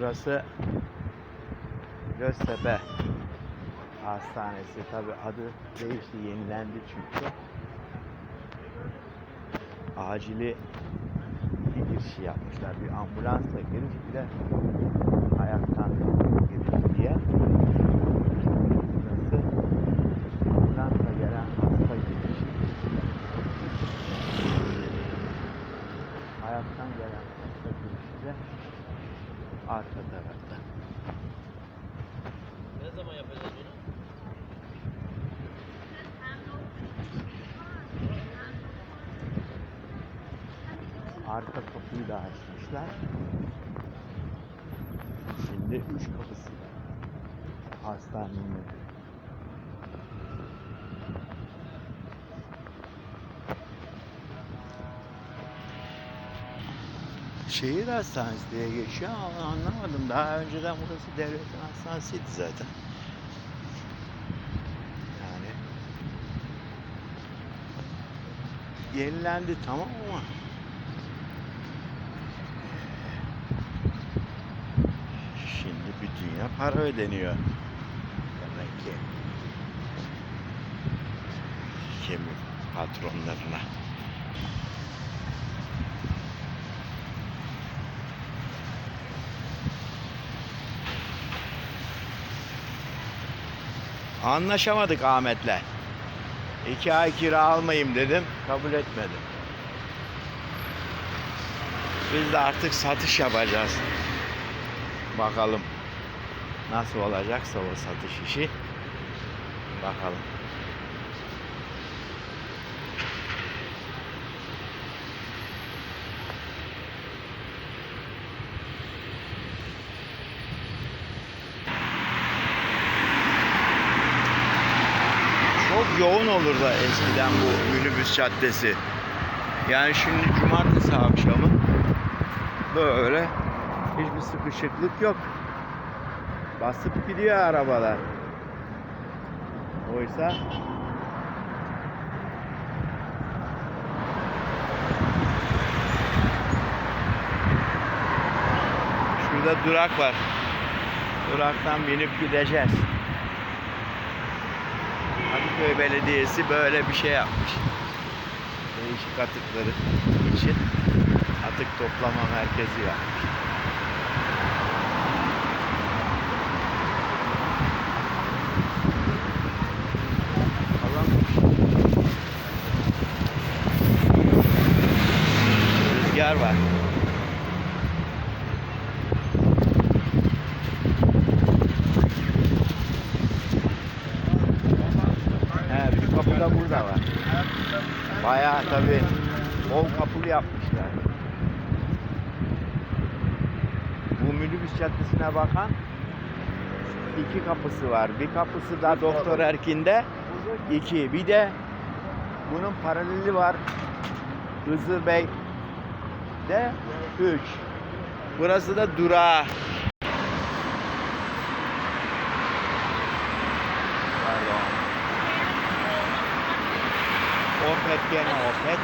Burası Göztepe Hastanesi. Tabi adı değişti, yenilendi çünkü. Acili bir girişi yapmışlar. Bir ambulansla giriş bir de ayaktan giriş diye. Burası ambulansla gelen hasta girişi. Ayaktan gelen hasta girişi de arka tarafta. Ne zaman yapacağız bunu? Arka kapıyı da açmışlar. Şimdi üç kapısı. Hastanenin. Şehir hastanesi diye geçiyor ama anlamadım. Daha önceden burası devletin hastanesiydi zaten. Yani yenilendi tamam ama Şimdi bir dünya para ödeniyor. Demek ki. Kemik patronlarına. Anlaşamadık Ahmet'le. İki ay kira almayayım dedim. Kabul etmedi. Biz de artık satış yapacağız. Bakalım nasıl olacaksa o satış işi. Bakalım. Çok yoğun olur da eskiden bu minibüs caddesi. Yani şimdi cumartesi akşamı böyle hiçbir sıkışıklık yok. Basıp gidiyor arabalar. Oysa Şurada durak var. Duraktan binip gideceğiz. Kadıköy Belediyesi böyle bir şey yapmış. Değişik atıkları için atık toplama merkezi yapmış. Rüzgar var. Da var. Bayağı tabi bol kapılı yapmışlar. Bu minibüs caddesine bakan iki kapısı var. Bir kapısı da Doktor Erkin'de. iki. Bir de bunun paraleli var. Hızır Bey de üç. Burası da durağı. Opet gene Opet.